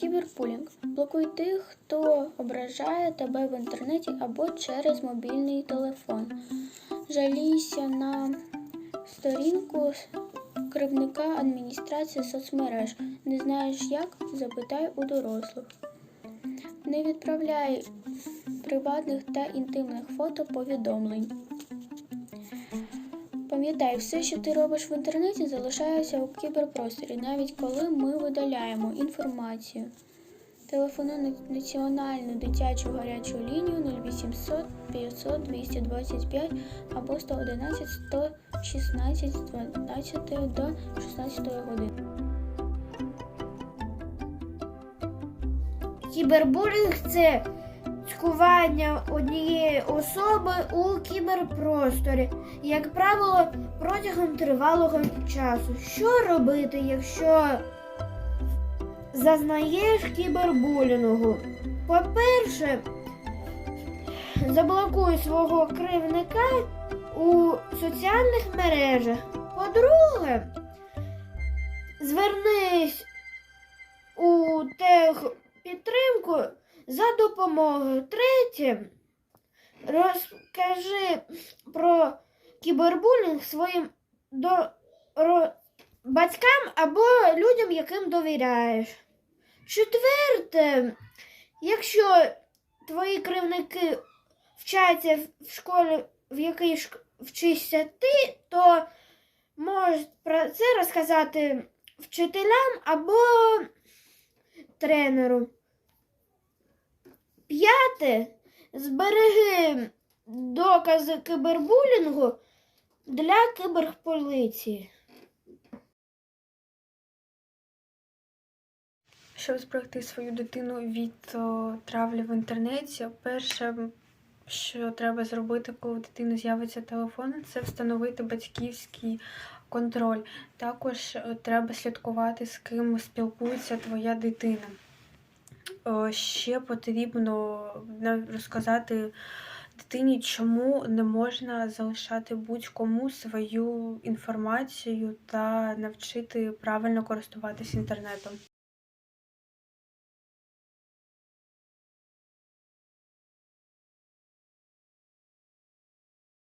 Кіберпулінг. Блокуй тих, хто ображає тебе в інтернеті або через мобільний телефон. Жалійся на сторінку керівника адміністрації соцмереж. Не знаєш як? Запитай у дорослих. Не відправляй приватних та інтимних фото повідомлень. Пам'ятай, все, що ти робиш в інтернеті, залишається у кіберпросторі, навіть коли ми видаляємо інформацію. Телефонуй на національну дитячу гарячу лінію 0800 500 225 або 111 116 з 12 до 16 години. Кібербулінг це цькування однієї особи у кіберпросторі, як правило, протягом тривалого часу. Що робити, якщо зазнаєш кібербулінгу? По-перше, заблокуй свого кривника у соціальних мережах. По-друге, звернись у техпідтримку за допомогою. Третє, розкажи про кібербулінг своїм до, ро, батькам або людям, яким довіряєш. Четверте, якщо твої кривники вчаться в школі, в якій вчишся ти, то можеш про це розказати вчителям або тренеру. П'яте. Збереги докази кибербулінгу для кіберполіції. Щоб зберегти свою дитину від травлі в інтернеті, перше, що треба зробити, коли у дитини з'явиться телефон, це встановити батьківський контроль. Також е, треба слідкувати, з ким спілкується твоя дитина. О, Ще потрібно розказати дитині, чому не можна залишати будь-кому свою інформацію та навчити правильно користуватись інтернетом.